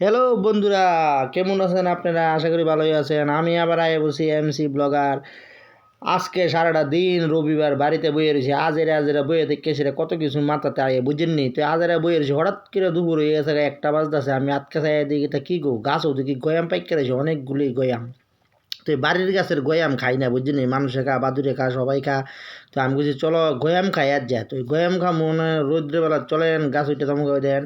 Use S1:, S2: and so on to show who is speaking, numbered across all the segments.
S1: Hello বন্ধুরা, কেমন আছেন আপনারা? আশা করি ভালোই আছেন। আমি আবার আয় বসি এমসি ব্লগার আজকে সারাটা দিন রবিবার, বাড়িতে বইয়ে রয়েছি। আজেরা আজেরা বইয়ে থেকে সেটা কত কিছু মাথাতে আয়ে, বুঝেননি? তো আজেরা বইয়ে রয়েছি। হঠাৎ করে দুপুর হয়ে গেছে, একটা বাজতেছে। আমি আটকে চাই দিকে তা কী গো? গাছও দেখি গয়াম পাইকে রয়েছে, অনেকগুলি গয়াম। তো বাড়ির গাছের গয়াম খাই না বুঝলি মানুষে খা, বাদুরে খা, সবাই খা। তো আমি বলছি, চলো গয়াম খাই আর যা। তো গয়াম খা মনে রৌদ্রবেলা চলেন, গাছ উঠে তোমাকে দেন।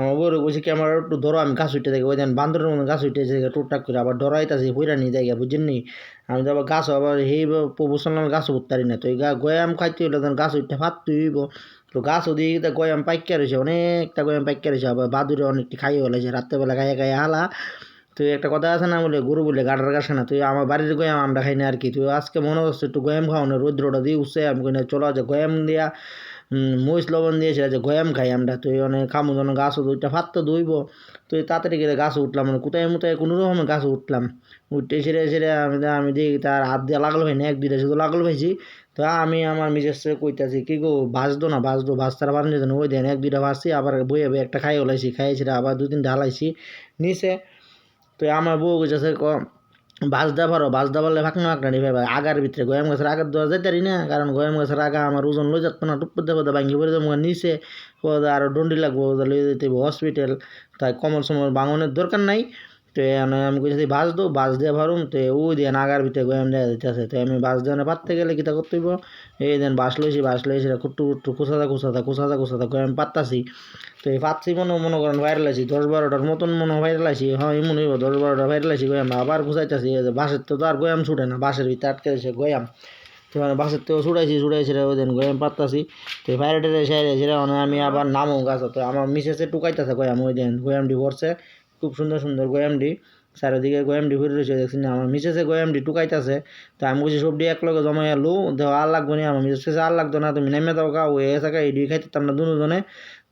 S1: আমার বউরে কি আমার একটু ধরো, আমি গাছ উঠে দেখি। ওই দেন বান্দরের মতো গাছ উঠে যে টুকটাক করে, আবার ডরাইতেছি, পইরা নিয়ে যাই বুঝলি আমি তো আবার গাছ আবার সেই প্রফেশনাল গাছ উঠতারি না, তো এই গা- গয়াম খাইতে হইলে তখন গাছ উঠতে ফাটতে হইব। তো গাছ ওদিকে গয়াম পাইকা রয়েছে অনেকটা গয়াম পাইকা রয়েছে আবার বাদুরে অনেকটি খাইয়ে ফেলেছে রাত্রেবেলা গায়ে গায়ে হালা। তুই একটা কথা আছে না বলে, গরু বলে গাডার গাছে না তুই আমার বাড়ির গয়াম আমরা খাই না আর কি। তুই আজকে মনে হচ্ছে একটু গয়াম খাও না রৌদ্রটা দিয়ে উঠছে, আমি না চলো যে গয়াম দিয়া মহিষ লবণ দিয়েছে যে গয়াম খাই আমরা। তুই অনেক খামু যেন গাছও দুইটা ভাত তো ধুইব। তুই তাড়াতাড়ি করে গাছ উঠলাম মানে কোথায় মোতায় কোনো রকমের গাছ উঠলাম। উঠতে সেরে সেরে আমি আমি দেখি তার হাত দিয়ে লাগল ভাই না এক দুইটা শুধু লাগল ভাইছি তো আমি আমার মিসেস কইতাছি, কি গো, ভাজদো না, ভাজদো ভাজ তারা বানিয়ে যেন, ওই দেন এক দুইটা ভাজছি, আবার বইয়ে বইয়ে একটা খাই ওলাইছি খাইছি আবার দু তিনটা হালাইছি নিচে। তো আমার বউ ক বাজদা পারো বাজদা পারলে ফাঁকনা ফাঁকনা নিবে আগার ভিতরে গয়াম গাছের আগার দেওয়া যাইতারি না, কারণ গয়াম গাছের আগা আমার ওজন লই যাত না, টুপ দেবো ভাঙ্গি পড়ে যাব নিচে আরও ডন্ডি লাগবো লই যেতে হসপিটাল তাই কমল সমল বাঙনের দরকার নাই। তো এখানে আমি কইছি বাস দো, বাস দিয়ে ভারুম তো ওই দিয়ে নাগার ভিতরে গয়াম দেওয়া দিতেছে তো আমি বাস দিয়ে পাততে গেলে কিতা করতে হইব? এই দেন বাস লইছি বাস লইছি কুট্টু কুট্টু কুসাদা কুসাদা কুসাদা কুসাদা গয়াম পাত্তাছি। তো এই পাচ্ছি মনে মনে করেন ভাইরাল আছি দশ বারোটার মতন মনে ভাইরাল আছি হ্যাঁ এমন হইব, দশ বারোটা ভাইরাল আছি গয়াম আবার গুছাইতেছি বাসের তো আর গয়াম ছুটে না, বাসের ভিতরে আটকে দিয়েছে গয়াম তো মানে বাসের তো ছুটাইছি ছুটাইছি ওই দিন গয়াম পাত্তাছি। তো ভাইরাটের সাইডে মানে আমি আবার নামও গাছ, তো আমার মিসেসে টুকাইতেছে গয়াম ওই দিন গয়ামটি ভরছে খুব সুন্দর সুন্দর গয়ামটি চারিদিকে গয়ামটি ঘুরে রয়েছে দেখছি না? আমার মিসেসে গয়ামটি টুকাইতেছে তো আমি বলছি সবটি এক লগে জমাই লো দেহ আর লাগবো না আমার মিসেস আর লাগতো না, তুমি নেমে দাও গা, ও এ থাকা এই দুই খাইতে আমরা দুজনে।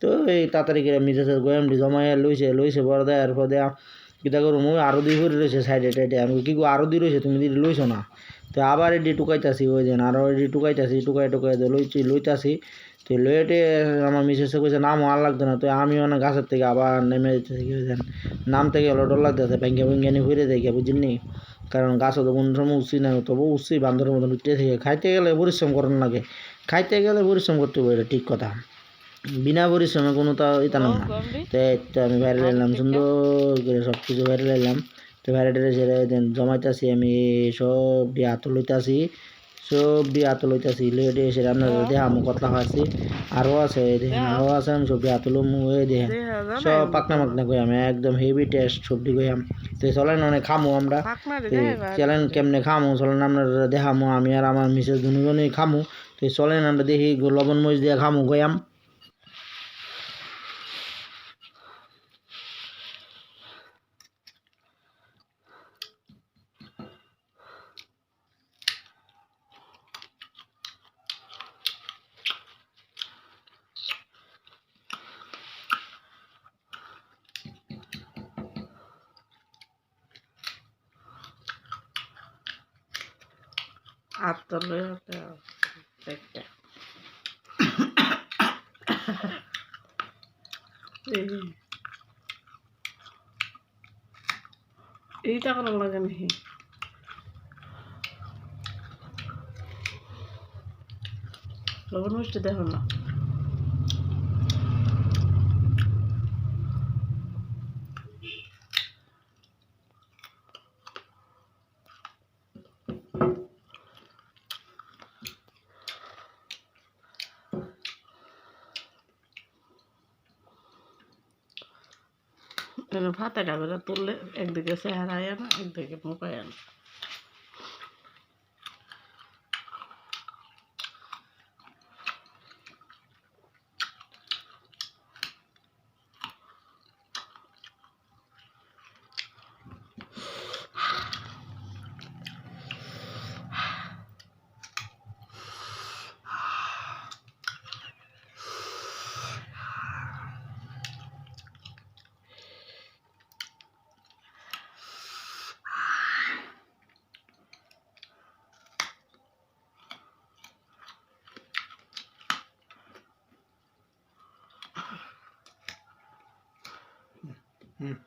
S1: তো এই তাড়াতাড়ি করে মিসেসের গয়ামটি জমাই লইছে লইছে বড় দেয়, এরপর দেয়া, কিতা করো মুই আরও দুই ঘুরে রয়েছে সাইডে টাইডে আমি কি আরও দুই রয়েছে? তুমি দিদি লইছো না? তো আবার এটি টুকাইতাছি ওই দিন আরও এটি টুকাইতাছি টুকাই টুকাই লইছি, লইতাছি। তো লইটে আমার মিসেসে কইছে নাম আর লাগতো না। তো আমি অনেক গাছের থেকে আবার নেমে যেতেছি নাম থেকে হলো ডর লাগতেছে ব্যাঙ্গে ব্যাঙ্গে নিয়ে ঘুরে দেখে বুঝিনি কারণ গাছও তো কোন সময় উঠছি না তবু উঠছি বান্দরের মতন উঠতে থেকে খাইতে গেলে পরিশ্রম করার লাগে। খাইতে গেলে পরিশ্রম করতে হবে এটা ঠিক কথা। বিনা পরিশ্রমে কোনো তা ইতা না। তো আমি বাইরে এলাম সুন্দর করে সব কিছু বাইরে এলাম তো বাইরে সেরে দেন জমাইতাছি আমি সব দিয়ে হাত লইতাছি সব দিয়ে হাত লইতাছি লইটে এসে আপনার দেহামো কতলা খাচ্ছি আরও আছে দেখেন আরও আছে আমি সবজি হাত লম এই দেখেন সব পাকনা মাকনা কইয়াম একদম হেভি টেস্ট সবজি কইয়াম তো চলেন অনেক খামো আমরা। চলেন কেমনে খামো? চলেন আপনার দেখামো আমি আর আমার মিসেস দুজনেই খামো। তো চলেন আমরা দেখি লবণ মরিচ দিয়ে খামো গয়াম
S2: আত্মলয় তলে একটা এইটা করা লাগে নাকি লবণ মিষ্টি দেখো না। ভাতে ডাবে তুললে একদিকে চেহারা আয় না একদিকে মুখ আয় না Mm.